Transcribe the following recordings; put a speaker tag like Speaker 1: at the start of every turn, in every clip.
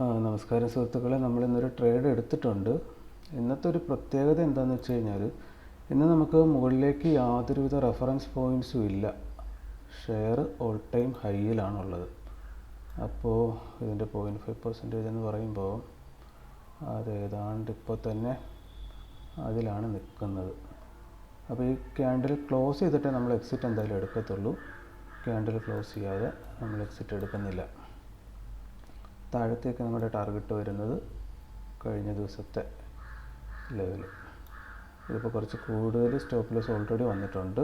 Speaker 1: ആ നമസ്കാരം സുഹൃത്തുക്കളെ. നമ്മൾ ഇന്നൊരു ട്രേഡ് എടുത്തിട്ടുണ്ട്. ഇന്നത്തെ ഒരു പ്രത്യേകത എന്താണെന്ന് വെച്ച് കഴിഞ്ഞാൽ ഇന്ന് നമുക്ക് മുകളിലേക്ക് യാതൊരുവിധ റെഫറൻസ് പോയിന്റ്സും ഇല്ല. ഷെയർ ഓൾ ടൈം ഹൈയിലാണുള്ളത് അപ്പോൾ ഇതിന്റെ പോയിന്റ് ഫൈവ് പെർസെന്റേജ് എന്ന് പറയുമ്പോൾ അത് ഏതാണ്ട് ഇപ്പോൾ തന്നെ അതിലാണ് നിൽക്കുന്നത്. അപ്പോൾ ഈ ക്യാൻഡിൽ ക്ലോസ് ചെയ്തിട്ടേ നമ്മൾ എക്സിറ്റ് എന്തായാലും എടുക്കത്തുള്ളൂ. ക്യാൻഡിൽ ക്ലോസ് ചെയ്യാതെ നമ്മൾ എക്സിറ്റ് എടുക്കുന്നില്ല. താഴത്തേക്ക് നമ്മുടെ ടാർഗറ്റ് വരുന്നത് കഴിഞ്ഞ ദിവസത്തെ ലെവൽ ഇതിപ്പോൾ കുറച്ച് കൂടുതൽ സ്റ്റോപ്പ് ലോസ് ഓൾറെഡി വന്നിട്ടുണ്ട്.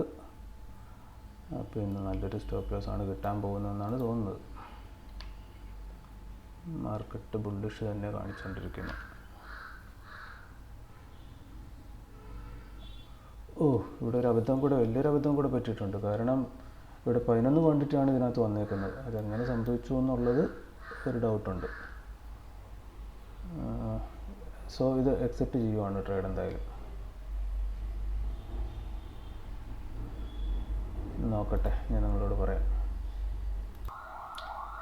Speaker 1: അപ്പോൾ ഇന്ന് നല്ലൊരു സ്റ്റോപ്പ് ലോസ് ആണ് കിട്ടാൻ പോകുന്നതെന്നാണ് തോന്നുന്നത്. മാർക്കറ്റ് ബുള്ളിഷ് തന്നെ കാണിച്ചുകൊണ്ടിരിക്കുന്നു ഓ ഇവിടെ ഒരു അബദ്ധം കൂടെ വലിയൊരു അബദ്ധം കൂടെ പറ്റിയിട്ടുണ്ട്. കാരണം ഇവിടെ പതിനൊന്ന് ക്വാണ്ടിറ്റിയാണ് ഇതിനകത്ത് വന്നേക്കുന്നത്. അതെങ്ങനെ സംഭവിച്ചു എന്നുള്ളത് ഒരു ഡൗട്ടുണ്ട് സോ ഇത് അക്സെപ്റ്റ് ചെയ്യുവാണ് ട്രേഡ് എന്തായാലും. നോക്കട്ടെ ഞാൻ നിങ്ങളോട് പറയാം.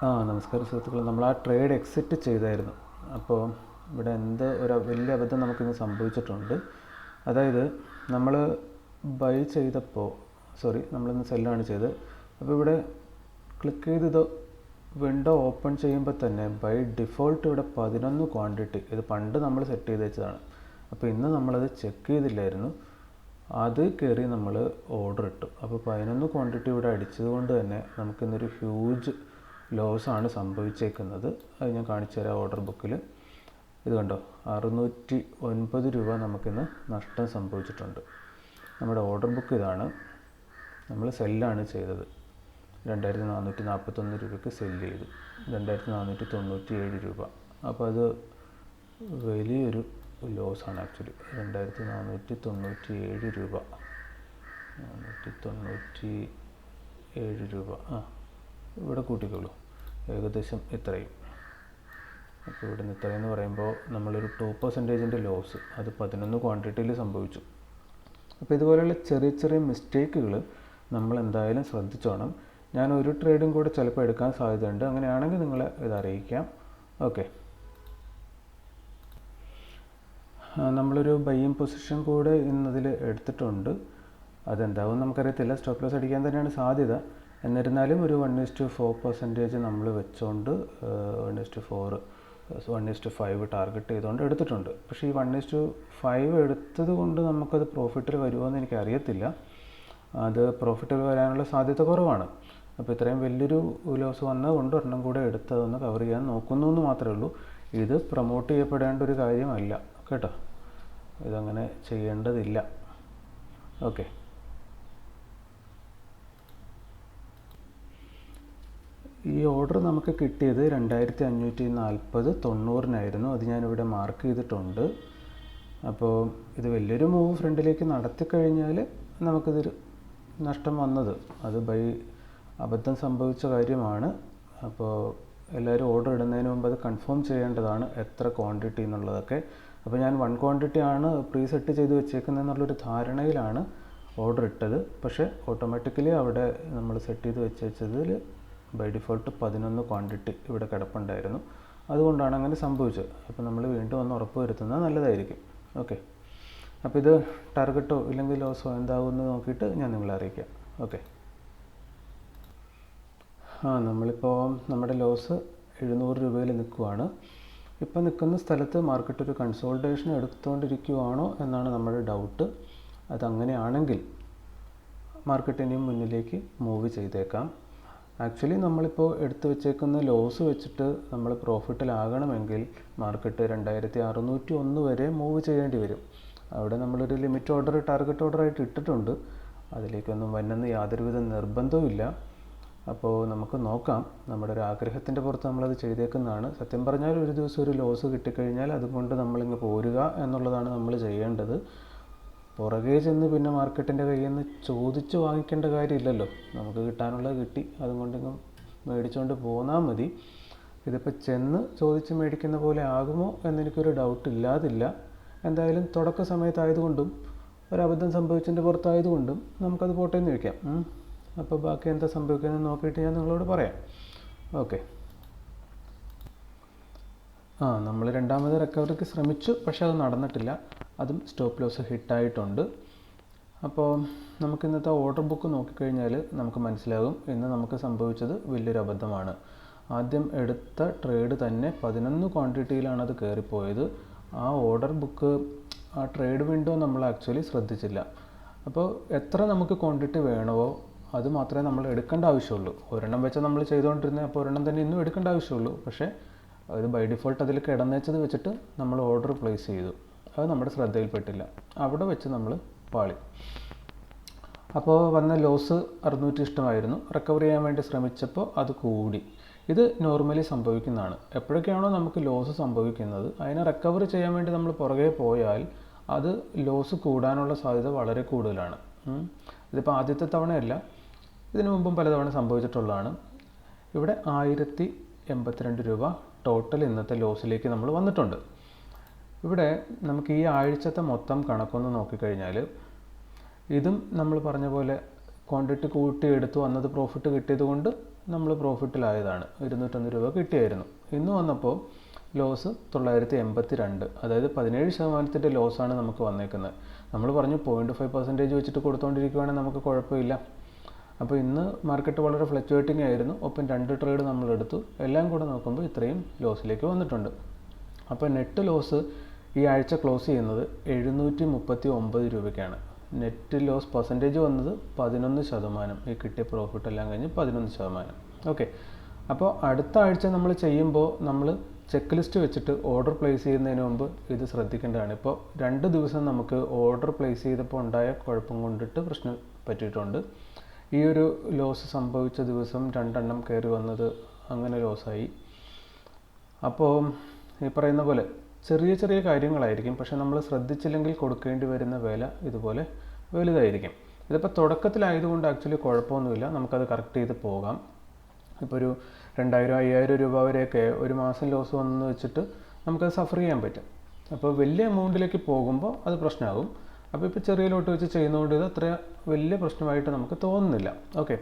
Speaker 1: ആ നമസ്കാരം സുഹൃത്തുക്കൾ നമ്മൾ ആ ട്രേഡ് എക്സിറ്റ് ചെയ്തായിരുന്നു. അപ്പോൾ ഇവിടെ എന്ത് ഒരു വലിയ അബദ്ധം നമുക്കിന്ന് സംഭവിച്ചിട്ടുണ്ട്. അതായത് നമ്മൾ ബൈ ചെയ്തപ്പോൾ സോറി നമ്മളിന്ന് സെല്ലാണ് ചെയ്തത്. അപ്പോൾ ഇവിടെ ക്ലിക്ക് ചെയ്ത് വിൻഡോ ഓപ്പൺ ചെയ്യുമ്പോൾ തന്നെ ബൈ ഡിഫോൾട്ട് ഇവിടെ പതിനൊന്ന് ക്വാണ്ടിറ്റി ഇത് പണ്ട് നമ്മൾ സെറ്റ് ചെയ്ത് വെച്ചതാണ്. അപ്പോൾ ഇന്ന് നമ്മളത് ചെക്ക് ചെയ്തില്ലായിരുന്നു. അത് കയറി നമ്മൾ ഓർഡർ ഇട്ടു. അപ്പോൾ പതിനൊന്ന് ക്വാണ്ടിറ്റി ഇവിടെ അടിച്ചത് കൊണ്ട് തന്നെ നമുക്കിന്നൊരു ഹ്യൂജ് ലോസാണ് സംഭവിച്ചേക്കുന്നത്. അത് ഞാൻ കാണിച്ചു തരാം ഓർഡർ ബുക്കിൽ ഇത് കണ്ടോ? അറുന്നൂറ്റി ഒൻപത് രൂപ നമുക്കിന്ന് നഷ്ടം സംഭവിച്ചിട്ടുണ്ട്. നമ്മുടെ ഓർഡർ ബുക്ക് ഇതാണ്. നമ്മൾ സെല്ലാണ് ചെയ്തത്. രണ്ടായിരത്തി നാനൂറ്റി നാൽപ്പത്തൊന്ന് രൂപയ്ക്ക് സെല്ല് ചെയ്തു. രണ്ടായിരത്തി നാനൂറ്റി തൊണ്ണൂറ്റി ഏഴ് രൂപ. അപ്പോൾ അത് വലിയൊരു ലോസാണ് ആക്ച്വലി രണ്ടായിരത്തി നാനൂറ്റി തൊണ്ണൂറ്റി ഏഴ് രൂപ. നാനൂറ്റി തൊണ്ണൂറ്റി ഏഴ് രൂപ. ആ ഇവിടെ കൂട്ടിക്കോളൂ. ഏകദേശം ഇത്രയും. അപ്പോൾ ഇവിടെ നിന്ന് ഇത്രയെന്ന് പറയുമ്പോൾ നമ്മളൊരു ടു പെർസെന്റേജിന്റെ ലോസ് അത് പതിനൊന്ന് ക്വാണ്ടിറ്റിയിൽ സംഭവിച്ചു. അപ്പോൾ ഇതുപോലെയുള്ള ചെറിയ ചെറിയ മിസ്റ്റേക്കുകൾ നമ്മൾ എന്തായാലും ശ്രദ്ധിച്ചോണം. ഞാൻ ഒരു ട്രേഡും കൂടെ ചിലപ്പോൾ എടുക്കാൻ സാധ്യതയുണ്ട്. അങ്ങനെയാണെങ്കിൽ നിങ്ങളെ ഇത് അറിയിക്കാം. ഓക്കെ നമ്മളൊരു ബയ്യം പൊസിഷൻ കൂടെ ഇന്നതിൽ എടുത്തിട്ടുണ്ട്. അതെന്താവും നമുക്കറിയത്തില്ല. സ്റ്റോപ്പ് ലോസ് അടിക്കാൻ തന്നെയാണ് സാധ്യത. എന്നിരുന്നാലും ഒരു one is two four percentage നമ്മൾ വെച്ചുകൊണ്ട് one is two four one two five target ചെയ്തുകൊണ്ട് എടുത്തിട്ടുണ്ട്. പക്ഷേ ഈ വൺ ടു ഫൈവ് എടുത്തത് കൊണ്ട് നമുക്കത് പ്രോഫിറ്റിൽ വരുമോ എന്ന് എനിക്കറിയത്തില്ല. അത് പ്രോഫിറ്റിൽ വരാനുള്ള സാധ്യത കുറവാണ്. അപ്പോൾ ഇത്രയും വലിയൊരു ലോസ് വന്നത് കൊണ്ട് ഒരെണ്ണം കൂടെ എടുത്തതൊന്ന് കവർ ചെയ്യാൻ നോക്കുന്നു എന്ന് മാത്രമേ ഉള്ളൂ. ഇത് പ്രൊമോട്ട് ചെയ്യപ്പെടേണ്ട ഒരു കാര്യമല്ല. കേട്ടോ? ഇതങ്ങനെ ചെയ്യേണ്ടതില്ല. ഓക്കെ ഈ ഓർഡർ നമുക്ക് കിട്ടിയത് രണ്ടായിരത്തി അഞ്ഞൂറ്റി നാൽപ്പത് തൊണ്ണൂറിനായിരുന്നു. അത് ഞാനിവിടെ മാർക്ക് ചെയ്തിട്ടുണ്ട്. അപ്പോൾ ഇത് വലിയൊരു മൂവ് ഫ്രണ്ടിലേക്ക് നടത്തിക്കഴിഞ്ഞാൽ നമുക്കിതൊരു നഷ്ടം വന്നത്. അത് ബൈ അബദ്ധം സംഭവിച്ച കാര്യമാണ്. അപ്പോൾ എല്ലാവരും ഓർഡർ ഇടുന്നതിന് മുമ്പ് അത് കൺഫേം ചെയ്യേണ്ടതാണ് എത്ര ക്വാണ്ടിറ്റി എന്നുള്ളതൊക്കെ. അപ്പോൾ ഞാൻ വൺ ക്വാണ്ടിറ്റി ആണ് പ്രീ സെറ്റ് ചെയ്ത് വെച്ചേക്കുന്നത് എന്നുള്ളൊരു ധാരണയിലാണ് ഓർഡർ ഇട്ടത്. പക്ഷേ ഓട്ടോമാറ്റിക്കലി അവിടെ നമ്മൾ സെറ്റ് ചെയ്ത് വെച്ചതിൽ ബൈ ഡിഫോൾട്ട് പതിനൊന്ന് ക്വാണ്ടിറ്റി ഇവിടെ കിടപ്പുണ്ടായിരുന്നു. അതുകൊണ്ടാണ് അങ്ങനെ സംഭവിച്ചത്. അപ്പോൾ നമ്മൾ വീണ്ടും ഒന്ന് ഉറപ്പ് വരുത്തുന്നത് നല്ലതായിരിക്കും. ഓക്കെ അപ്പോൾ ഇത് ടാർഗറ്റോ ഇല്ലെങ്കിൽ ലോസോ എന്താകുമെന്ന് നോക്കിയിട്ട് ഞാൻ നിങ്ങളെ അറിയിക്കാം. ഓക്കെ ആ നമ്മളിപ്പോൾ നമ്മുടെ ലോസ് എഴുന്നൂറ് രൂപയിൽ നിൽക്കുവാണ്. ഇപ്പോൾ നിൽക്കുന്ന സ്ഥലത്ത് മാർക്കറ്റ് ഒരു കൺസോൾട്ടേഷൻ എടുത്തുകൊണ്ടിരിക്കുവാണോ എന്നാണ് നമ്മുടെ ഡൗട്ട് അതങ്ങനെയാണെങ്കിൽ മാർക്കറ്റിനെയും മുന്നിലേക്ക് മൂവ് ചെയ്തേക്കാം. ആക്ച്വലി നമ്മളിപ്പോൾ എടുത്തു വെച്ചേക്കുന്ന ലോസ് വെച്ചിട്ട് നമ്മൾ പ്രോഫിറ്റിലാകണമെങ്കിൽ മാർക്കറ്റ് രണ്ടായിരത്തി അറുന്നൂറ്റി ഒന്ന് വരെ മൂവ് ചെയ്യേണ്ടി വരും. അവിടെ നമ്മളൊരു ലിമിറ്റ് ഓർഡർ ടാർഗറ്റ് ഓർഡറായിട്ട് ഇട്ടിട്ടുണ്ട്. അതിലേക്കൊന്നും വന്നെന്ന് യാതൊരുവിധ നിർബന്ധവുമില്ല. അപ്പോൾ നമുക്ക് നോക്കാം. നമ്മുടെ ഒരു ആഗ്രഹത്തിന്റെ പുറത്ത് നമ്മളത് ചെയ്തേക്കുന്നതാണ്. സത്യം പറഞ്ഞാൽ ഒരു ദിവസം ഒരു ലോസ് കിട്ടിക്കഴിഞ്ഞാൽ അതുകൊണ്ട് നമ്മളിങ്ങ് പോരുക എന്നുള്ളതാണ് നമ്മൾ ചെയ്യേണ്ടത്. പുറകെ ചെന്ന് പിന്നെ മാർക്കറ്റിന്റെ കയ്യിൽ നിന്ന് ചോദിച്ച് വാങ്ങിക്കേണ്ട കാര്യമില്ലല്ലോ. നമുക്ക് കിട്ടാനുള്ളത് കിട്ടി. അതുകൊണ്ടിങ്ങ് മേടിച്ചുകൊണ്ട് പോന്നാൽ മതി. ഇതിപ്പോൾ ചെന്ന് ചോദിച്ച് മേടിക്കുന്ന പോലെ ആകുമോ എന്നെനിക്കൊരു ഡൗട്ട് ഇല്ലാതില്ല. എന്തായാലും തുടക്ക സമയത്തായതുകൊണ്ടും ഒരബദ്ധം സംഭവിച്ചതിന്റെ പുറത്തായതുകൊണ്ടും നമുക്കത് പോട്ടേന്ന് വയ്ക്കാം അപ്പോൾ ബാക്കി എന്താ സംഭവിക്കുന്നത് നോക്കിയിട്ട് ഞാൻ നിങ്ങളോട് പറയാം. ഓക്കെ. ആ നമ്മൾ രണ്ടാമത് റിക്കവറിക്ക് ശ്രമിച്ചു പക്ഷേ അത് നടന്നിട്ടില്ല. അതും സ്റ്റോപ്പ് ലോസ് ഹിറ്റായിട്ടുണ്ട്. അപ്പോൾ നമുക്ക് ഇന്നത്തെ ഓർഡർ ബുക്ക് നോക്കിക്കഴിഞ്ഞാൽ നമുക്ക് മനസ്സിലാകും ഇന്ന് നമുക്ക് സംഭവിച്ചത് വലിയൊരു അബദ്ധമാണ്. ആദ്യം എടുത്ത ട്രേഡ് തന്നെ പതിനൊന്ന് ക്വാണ്ടിറ്റിയിലാണ് അത് കയറിപ്പോയത്. ആ ഓർഡർ ബുക്ക് ആ ട്രേഡ് വിൻഡോ നമ്മൾ ആക്ച്വലി ശ്രദ്ധിച്ചില്ല. അപ്പോൾ എത്ര നമുക്ക് ക്വാണ്ടിറ്റി വേണമോ അത് മാത്രമേ നമ്മൾ എടുക്കേണ്ട ആവശ്യമുള്ളൂ. ഒരെണ്ണം വെച്ചാൽ നമ്മൾ ചെയ്തുകൊണ്ടിരുന്നത് അപ്പോൾ ഒരെണ്ണം തന്നെ ഇന്നും എടുക്കേണ്ട ആവശ്യമുള്ളൂ. പക്ഷേ അത് ബൈ ഡിഫോൾട്ട് അതിൽ കിടന്നേച്ചത് വെച്ചിട്ട് നമ്മൾ ഓർഡർ പ്ലേസ് ചെയ്തു. അത് നമ്മുടെ ശ്രദ്ധയിൽപ്പെട്ടില്ല. അവിടെ വെച്ച് നമ്മൾ പാളി. അപ്പോൾ വന്ന ലോസ് അറുന്നൂറ്റി ഇഷ്ടമായിരുന്നു. റിക്കവർ ചെയ്യാൻ വേണ്ടി ശ്രമിച്ചപ്പോൾ അത് കൂടി. ഇത് നോർമലി സംഭവിക്കുന്നതാണ്. എപ്പോഴൊക്കെയാണോ നമുക്ക് ലോസ് സംഭവിക്കുന്നത് അതിനെ റിക്കവർ ചെയ്യാൻ വേണ്ടി നമ്മൾ പുറകെ പോയാൽ അത് ലോസ് കൂടാനുള്ള സാധ്യത വളരെ കൂടുതലാണ്. ഇതിപ്പോൾ ആദ്യത്തെ തവണയല്ല. ഇതിനു മുമ്പും പലതവണ സംഭവിച്ചിട്ടുള്ളതാണ്. ഇവിടെ ആയിരത്തി എൺപത്തിരണ്ട് രൂപ ടോട്ടൽ ഇന്നത്തെ ലോസിലേക്ക് നമ്മൾ വന്നിട്ടുണ്ട്. ഇവിടെ നമുക്ക് ഈ ആഴ്ചത്തെ മൊത്തം കണക്കൊന്ന് നോക്കിക്കഴിഞ്ഞാൽ ഇതും നമ്മൾ പറഞ്ഞ പോലെ ക്വാണ്ടിറ്റി കൂട്ടി എടുത്തു വന്നത് പ്രോഫിറ്റ് കിട്ടിയത് കൊണ്ട് നമ്മൾ പ്രോഫിറ്റിലായതാണ് ഇരുന്നൂറ്റൊന്ന് രൂപ കിട്ടിയായിരുന്നു. ഇന്ന് വന്നപ്പോൾ ലോസ് തൊള്ളായിരത്തി എൺപത്തി രണ്ട് അതായത് പതിനേഴ് ശതമാനത്തിന്റെ ലോസാണ് നമുക്ക് വന്നേക്കുന്നത്. നമ്മൾ പറഞ്ഞു പോയിന്റ് ഫൈവ് പെർസെന്റേജ് വെച്ചിട്ട് കൊടുത്തുകൊണ്ടിരിക്കുകയാണെങ്കിൽ നമുക്ക് കുഴപ്പമില്ല. അപ്പോൾ ഇന്ന് മാർക്കറ്റ് വളരെ ഫ്ലക്ച്വേറ്റിംഗ് ആയിരുന്നു. ഒപ്പം രണ്ട് ട്രേഡ് നമ്മൾ എടുത്തു. എല്ലാം കൂടെ നോക്കുമ്പോൾ ഇത്രയും ലോസിലേക്ക് വന്നിട്ടുണ്ട്. അപ്പോൾ നെറ്റ് ലോസ് ഈ ആഴ്ച ക്ലോസ് ചെയ്യുന്നത് എഴുന്നൂറ്റി മുപ്പത്തി ഒമ്പത് രൂപയ്ക്കാണ്. നെറ്റ് ലോസ് പെർസെന്റേജ് വന്നത് പതിനൊന്ന് ശതമാനം. ഈ കിട്ടിയ പ്രോഫിറ്റ് എല്ലാം കഴിഞ്ഞ് പതിനൊന്ന് ശതമാനം. ഓക്കെ അപ്പോൾ അടുത്ത ആഴ്ച നമ്മൾ ചെയ്യുമ്പോൾ നമ്മൾ ചെക്ക് ലിസ്റ്റ് വെച്ചിട്ട് ഓർഡർ പ്ലേസ് ചെയ്യുന്നതിന് മുമ്പ് ഇത് ശ്രദ്ധിക്കേണ്ടതാണ്. ഇപ്പോൾ രണ്ട് ദിവസം നമുക്ക് ഓർഡർ പ്ലേസ് ചെയ്തപ്പോൾ ഉണ്ടായ കുഴപ്പം കൊണ്ടിട്ട് പ്രശ്നം പറ്റിയിട്ടുണ്ട്. ഈ ഒരു ലോസ് സംഭവിച്ച ദിവസം രണ്ടെണ്ണം കയറി വന്നത് അങ്ങനെ ലോസായി അപ്പോൾ ഈ പറയുന്ന പോലെ ചെറിയ ചെറിയ കാര്യങ്ങളായിരിക്കും പക്ഷെ നമ്മൾ ശ്രദ്ധിച്ചില്ലെങ്കിൽ കൊടുക്കേണ്ടി വരുന്ന വില ഇതുപോലെ വലുതായിരിക്കും. ഇതിപ്പോൾ തുടക്കത്തിലായതുകൊണ്ട് ആക്ച്വലി കുഴപ്പമൊന്നുമില്ല. നമുക്കത് കറക്റ്റ് ചെയ്ത് പോകാം. ഇപ്പോൾ ഒരു രണ്ടായിരം അയ്യായിരം രൂപ വരെയൊക്കെ ഒരു മാസം ലോസ് വന്നു വെച്ചിട്ട് നമുക്കത് സഫർ ചെയ്യാൻ പറ്റും. അപ്പോൾ വലിയ എമൗണ്ടിലേക്ക് പോകുമ്പോൾ അത് പ്രശ്നമാകും. അപ്പോൾ ഇപ്പോൾ ചെറിയ ലോട്ട് വെച്ച് ചെയ്യുന്നതുകൊണ്ട് ഇത് അത്ര വലിയ പ്രശ്നമായിട്ട് നമുക്ക് തോന്നുന്നില്ല. ഓക്കെ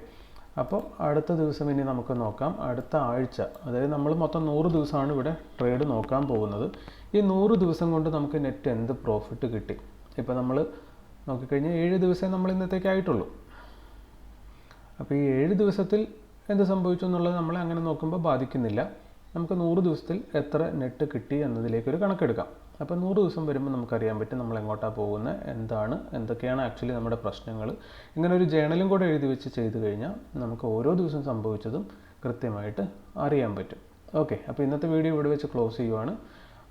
Speaker 1: അപ്പോൾ അടുത്ത ദിവസം ഇനി നമുക്ക് നോക്കാം. അടുത്ത ആഴ്ച അതായത് നമ്മൾ മൊത്തം നൂറ് ദിവസമാണ് ഇവിടെ ട്രേഡ് നോക്കാൻ പോകുന്നത്. ഈ നൂറ് ദിവസം കൊണ്ട് നമുക്ക് നെറ്റ് എന്ത് പ്രോഫിറ്റ് കിട്ടി? ഇപ്പോൾ നമ്മൾ നോക്കിക്കഴിഞ്ഞാൽ ഏഴ് ദിവസമേ നമ്മൾ ഇന്നത്തേക്ക് ആയിട്ടുള്ളൂ. അപ്പോൾ ഈ ഏഴ് ദിവസത്തിൽ എന്ത് സംഭവിച്ചു എന്നുള്ളത് നമ്മളെ അങ്ങനെ നോക്കുമ്പോൾ ബാധിക്കുന്നില്ല. നമുക്ക് നൂറ് ദിവസത്തിൽ എത്ര നെറ്റ് കിട്ടി എന്നതിലേക്കൊരു കണക്കെടുക്കാം. അപ്പോൾ നൂറ് ദിവസം വരുമ്പോൾ നമുക്കറിയാൻ പറ്റും നമ്മൾ എങ്ങോട്ടാണ് പോകുന്നത് എന്താണ് എന്തൊക്കെയാണ് ആക്ച്വലി നമ്മുടെ പ്രശ്നങ്ങൾ ഇങ്ങനെ ഒരു ജേണലും കൂടെ എഴുതി വെച്ച് ചെയ്തു കഴിഞ്ഞാൽ നമുക്ക് ഓരോ ദിവസം സംഭവിച്ചതും കൃത്യമായിട്ട് അറിയാൻ പറ്റും. ഓക്കെ അപ്പോൾ ഇന്നത്തെ വീഡിയോ ഇവിടെ വെച്ച് ക്ലോസ് ചെയ്യുവാണ്.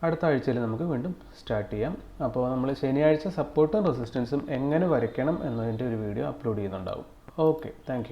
Speaker 1: അടുത്ത ആഴ്ചയിൽ നമുക്ക് വീണ്ടും സ്റ്റാർട്ട് ചെയ്യാം. അപ്പോൾ നമ്മൾ ശനിയാഴ്ച സപ്പോർട്ടും റെസിസ്റ്റൻസും എങ്ങനെ വരയ്ക്കണം എന്നതിന്റെ ഒരു വീഡിയോ അപ്ലോഡ് ചെയ്യുന്നുണ്ടാവും. Okay thank